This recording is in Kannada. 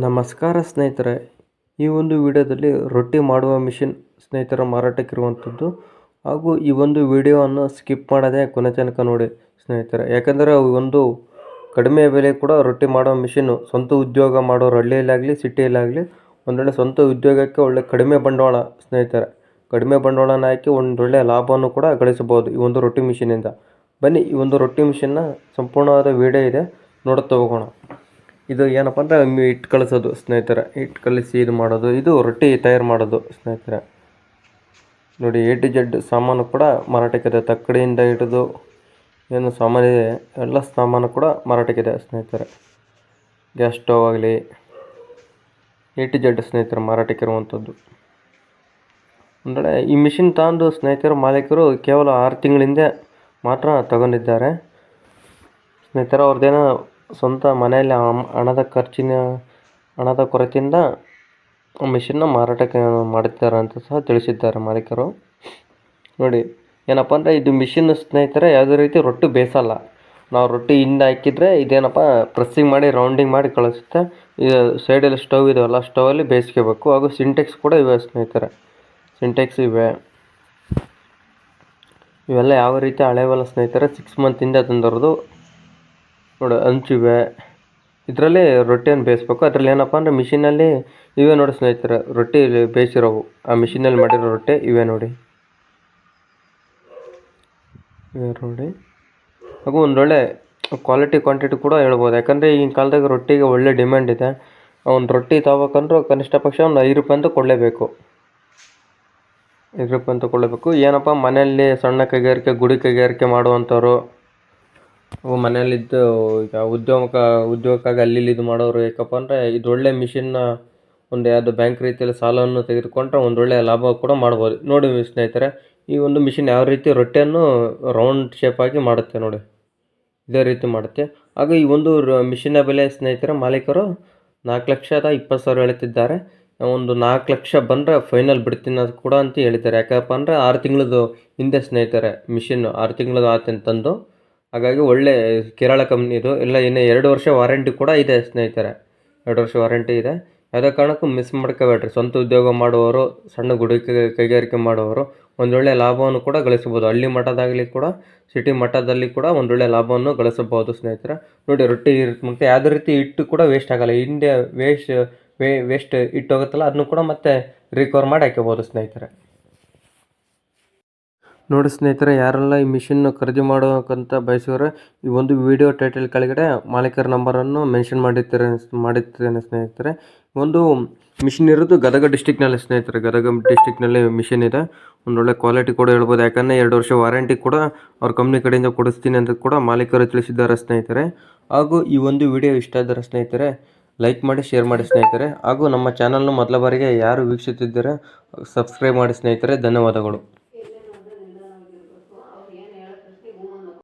ನಮಸ್ಕಾರ ಸ್ನೇಹಿತರೆ. ಈ ಒಂದು ವಿಡಿಯೋದಲ್ಲಿ ರೊಟ್ಟಿ ಮಾಡುವ ಮಿಷಿನ್ ಸ್ನೇಹಿತರ ಮಾರಾಟಕ್ಕಿರುವಂಥದ್ದು ಹಾಗೂ ಈ ಒಂದು ವಿಡಿಯೋವನ್ನು ಸ್ಕಿಪ್ ಮಾಡದೆ ಕೊನೆ ತನಕ ನೋಡಿ ಸ್ನೇಹಿತರೆ. ಯಾಕಂದರೆ ಒಂದು ಕಡಿಮೆ ಬೆಲೆ ಕೂಡ ರೊಟ್ಟಿ ಮಾಡುವ ಮಿಷಿನ್ನು. ಸ್ವಂತ ಉದ್ಯೋಗ ಮಾಡೋರು ಹಳ್ಳಿಯಲ್ಲಾಗಲಿ, ಸಿಟಿಯಲ್ಲಾಗಲಿ ಒಂದೊಳ್ಳೆ ಸ್ವಂತ ಉದ್ಯೋಗಕ್ಕೆ ಒಳ್ಳೆ ಕಡಿಮೆ ಬಂಡವಾಳ ಸ್ನೇಹಿತರೆ. ಕಡಿಮೆ ಬಂಡವಾಳನ ಹಾಕಿ ಒಂದೊಳ್ಳೆ ಲಾಭವನ್ನು ಕೂಡ ಗಳಿಸಬಹುದು ಈ ಒಂದು ರೊಟ್ಟಿ ಮಿಷಿನಿಂದ ಬನ್ನಿ ಈ ಒಂದು ರೊಟ್ಟಿ ಮಿಷಿನ್ನ ಸಂಪೂರ್ಣವಾದ ವಿಡಿಯೋ ಇದೆ. ನೋಡುತ್ತಾ ಹೋಗೋಣ. ಇದು ಏನಪ್ಪ ಅಂದರೆ ಹಿಟ್ಟು ಕಳಿಸೋದು ಸ್ನೇಹಿತರೆ. ಹಿಟ್ಟು ಕಳಿಸಿ ಇದು ಮಾಡೋದು, ಇದು ರೊಟ್ಟಿ ತಯಾರು ಮಾಡೋದು, ಸ್ನೇಹಿತರೆ. ನೋಡಿ ಎ ಟು ಜೆಡ್ ಸಾಮಾನು ಕೂಡ ಮಾರಾಟಕ್ಕಿದೆ. ತಕ್ಕಡಿಯಿಂದ ಹಿಡಿದು ಏನು ಸಾಮಾನು ಇದೆ, ಎಲ್ಲ ಸಾಮಾನು ಕೂಡ ಮಾರಾಟಕ್ಕಿದೆ, ಸ್ನೇಹಿತರೆ. ಗ್ಯಾಸ್ ಸ್ಟವ್ ಆಗಲಿ ಎ ಟು ಜೆಡ್ ಸ್ನೇಹಿತರು, ಮಾರಾಟಕ್ಕಿರುವಂಥದ್ದು. ಅಂದರೆ ಈ ಮಿಷಿನ್ ತಗೊಂಡು ಸ್ನೇಹಿತರು, ಮಾಲೀಕರು ಕೇವಲ ಆರು ತಿಂಗಳಿಂದ ಮಾತ್ರ ತಗೊಂಡಿದ್ದಾರೆ. ಸ್ನೇಹಿತರೆ, ಅವ್ರದ್ದೇನೋ ಸ್ವಂತ ಮನೆಯಲ್ಲಿ ಹಣದ ಖರ್ಚಿನ, ಹಣದ ಕೊರತೆಯಿಂದ ಮಿಷಿನ್ನ ಮಾರಾಟಕ್ಕೆ ಮಾಡುತ್ತಾರೆ ಅಂತ ಸಹ ತಿಳಿಸಿದ್ದಾರೆ ಮಾಲೀಕರು. ನೋಡಿ, ಏನಪ್ಪ ಅಂದರೆ ಇದು ಮಿಷಿನ್ ಸ್ನೇಹಿತರೆ ಯಾವುದೇ ರೀತಿ ರೊಟ್ಟಿ ಬೇಸಲ್ಲ. ನಾವು ರೊಟ್ಟಿ ಹಿಂದೆ ಹಾಕಿದರೆ ಇದೇನಪ್ಪ ಪ್ರೆಸ್ಸಿಂಗ್ ಮಾಡಿ ರೌಂಡಿಂಗ್ ಮಾಡಿ ಕಳಿಸುತ್ತೆ. ಇದು ಸೈಡಲ್ಲಿ ಸ್ಟವ್ ಇದಾವಲ್ಲ ಸ್ಟವಲ್ಲಿ ಬೇಯಿಸ್ಕೋಬೇಕು. ಹಾಗೂ ಸಿಂಟೆಕ್ಸ್ ಕೂಡ ಇವೆ ಸ್ನೇಹಿತರೆ. ಸಿಂಟೆಕ್ಸ್ ಇವೆ. ಇವೆಲ್ಲ ಯಾವ ರೀತಿ ಹಳೆವಲ್ಲ ಸ್ನೇಹಿತರೆ ಸಿಕ್ಸ್ ಮಂತಿಂದ ತಂದಿರೋದು. ನೋಡಿ, ಹಂಚಿವೆ. ಇದರಲ್ಲಿ ರೊಟ್ಟಿಯನ್ನು ಬೇಯಿಸ್ಬೇಕು. ಅದರಲ್ಲಿ ಏನಪ್ಪ ಅಂದರೆ ಮಿಷಿನಲ್ಲಿ ಇವೆ ನೋಡಿ ಸ್ನೇಹಿತರೆ, ರೊಟ್ಟಿ ಬೇಯಿಸಿರೋವು. ಆ ಮಿಷಿನಲ್ಲಿ ಮಾಡಿರೋ ರೊಟ್ಟಿ ಇವೆ ನೋಡಿ. ಇವೆ ನೋಡಿ. ಹಾಗೂ ಒಂದೊಳ್ಳೆ ಕ್ವಾಲಿಟಿ ಕ್ವಾಂಟಿಟಿ ಕೂಡ ಹೇಳ್ಬೋದು. ಯಾಕಂದರೆ ಈಗಿನ ಕಾಲದಾಗ ರೊಟ್ಟಿಗೆ ಒಳ್ಳೆ ಡಿಮ್ಯಾಂಡ್ ಇದೆ. ಒಂದು ರೊಟ್ಟಿ ತಗೋಬೇಕಂದ್ರೂ ಕನಿಷ್ಠ ಪಕ್ಷ ಒಂದು ಐದು ರೂಪಾಯಿ ಅಂತ ಕೊಡಲೇಬೇಕು. ಐದು ರೂಪಾಯಿ ಅಂತ ಕೊಡಲೇಬೇಕು. ಏನಪ್ಪ, ಮನೆಯಲ್ಲಿ ಸಣ್ಣ ಕೈಗಾರಿಕೆ, ಗುಡಿ ಕೈಗಾರಿಕೆ ಮಾಡುವಂಥವ್ರು ಮನೆಯಲ್ಲಿದ್ದು ಈಗ ಉದ್ಯೋಗ ಉದ್ಯೋಗಕ್ಕಾಗಿ ಅಲ್ಲಿ ಇಲ್ಲಿ ಇದು ಮಾಡೋರು ಯಾಕಪ್ಪ ಅಂದರೆ ಇದು ಒಳ್ಳೆ ಮಿಷಿನ್ನ ಒಂದು ಯಾವುದು ಬ್ಯಾಂಕ್ ರೀತಿಯಲ್ಲಿ ಸಾಲವನ್ನು ತೆಗೆದುಕೊಂಡ್ರೆ ಒಂದು ಒಳ್ಳೆಯ ಲಾಭ ಕೂಡ ಮಾಡ್ಬೋದು. ನೋಡಿ ಸ್ನೇಹಿತರೆ, ಈ ಒಂದು ಮಿಷಿನ್ ಯಾವ ರೀತಿ ರೊಟ್ಟಿಯನ್ನು ರೌಂಡ್ ಶೇಪಾಗಿ ಮಾಡುತ್ತೆ ನೋಡಿ. ಇದೇ ರೀತಿ ಮಾಡುತ್ತೆ. ಹಾಗೂ ಈ ಒಂದು ಮಿಷಿನ ಬೆಲೆ ಸ್ನೇಹಿತರೆ, ಮಾಲೀಕರು ನಾಲ್ಕು ಲಕ್ಷದ ಇಪ್ಪತ್ತು ಸಾವಿರ ಹೇಳ್ತಿದ್ದಾರೆ. ಒಂದು ನಾಲ್ಕು ಲಕ್ಷ ಬಂದರೆ ಫೈನಲ್ ಬಿಡ್ತೀನಿ ಅದು ಕೂಡ ಅಂತ ಹೇಳಿದ್ದಾರೆ. ಯಾಕಪ್ಪ ಅಂದರೆ ಆರು ತಿಂಗಳದು ಹಿಂದೆ ಸ್ನೇಹಿತರೆ ಮಿಷಿನ್ ಆರು ತಿಂಗಳದ್ದು ಆತನ ತಂದು. ಹಾಗಾಗಿ ಒಳ್ಳೆ ಕೇರಳ ಕಂಪ್ನಿದು ಎಲ್ಲ ಇನ್ನು ಎರಡು ವರ್ಷ ವಾರಂಟಿ ಕೂಡ ಇದೆ ಸ್ನೇಹಿತರೆ. ಎರಡು ವರ್ಷ ವಾರಂಟಿ ಇದೆ. ಯಾವುದೇ ಕಾರಣಕ್ಕೂ ಮಿಸ್ ಮಾಡ್ಕೋಬೇಡ್ರಿ. ಸ್ವಂತ ಉದ್ಯೋಗ ಮಾಡುವವರು, ಸಣ್ಣ ಗುಡಿ ಕೈ- ಕೈಗಾರಿಕೆ ಮಾಡುವವರು ಒಂದೊಳ್ಳೆ ಲಾಭವನ್ನು ಕೂಡ ಗಳಿಸಬಹುದು. ಹಳ್ಳಿ ಮಟ್ಟದಾಗಲಿ ಕೂಡ ಸಿಟಿ ಮಟ್ಟದಲ್ಲಿ ಕೂಡ ಒಂದೊಳ್ಳೆ ಲಾಭವನ್ನು ಗಳಿಸಬಹುದು ಸ್ನೇಹಿತರೆ. ನೋಡಿ, ರೊಟ್ಟಿ ಮತ್ತು ಯಾವುದೇ ರೀತಿ ಹಿಟ್ಟು ಕೂಡ ವೇಸ್ಟ್ ಆಗಲ್ಲ. ಇಂಡಿಯಾ ವೇಸ್ಟ್ ವೇ ವೇಸ್ಟ್ ಹಿಟ್ಟು ಹೋಗುತ್ತಲ್ಲ, ಅದನ್ನು ಕೂಡ ಮತ್ತೆ ರಿಕವರ್ ಮಾಡಿ ಹಾಕ್ಕೋಬೋದು ಸ್ನೇಹಿತರೆ. ನೋಡಿ ಸ್ನೇಹಿತರೆ, ಯಾರೆಲ್ಲ ಈ ಮಿಷಿನ್ ಖರೀದಿ ಮಾಡೋಕ್ಕಂತ ಬಯಸಿದ್ರೆ, ಈ ಒಂದು ವಿಡಿಯೋ ಟೈಟಲ್ ಕೆಳಗಡೆ ಮಾಲೀಕರ ನಂಬರನ್ನು ಮೆನ್ಷನ್ ಮಾಡಿರ್ತಾರೆ ಮಾಡಿರ್ತೇನೆ ಸ್ನೇಹಿತರೆ. ಒಂದು ಮಿಷಿನ್ ಇರೋದು ಗದಗ ಡಿಸ್ಟಿಕ್ನಲ್ಲಿ ಸ್ನೇಹಿತರೆ. ಗದಗ ಡಿಸ್ಟಿಕ್ನಲ್ಲಿ ಮಿಷಿನ್ ಇದೆ. ಒಂದೊಳ್ಳೆ ಕ್ವಾಲಿಟಿ ಕೂಡ ಹೇಳ್ಬೋದು. ಯಾಕಂದರೆ ಎರಡು ವರ್ಷ ವಾರಂಟಿ ಕೂಡ ಅವ್ರ ಕಂಪ್ನಿ ಕಡೆಯಿಂದ ಕೊಡಿಸ್ತೀನಿ ಅಂತ ಕೂಡ ಮಾಲೀಕರು ತಿಳಿಸಿದ್ದಾರೆ ಸ್ನೇಹಿತರೆ. ಹಾಗೂ ಈ ಒಂದು ವಿಡಿಯೋ ಇಷ್ಟ ಆದರೆ ಸ್ನೇಹಿತರೆ ಲೈಕ್ ಮಾಡಿ ಶೇರ್ ಮಾಡಿ ಸ್ನೇಹಿತರೆ. ಹಾಗೂ ನಮ್ಮ ಚಾನಲ್ನ ಮೊದಲ ಬಾರಿಗೆ ಯಾರು ವೀಕ್ಷಿಸುತ್ತಿದ್ದಾರೆ ಸಬ್ಸ್ಕ್ರೈಬ್ ಮಾಡಿ ಸ್ನೇಹಿತರೆ. ಧನ್ಯವಾದಗಳು.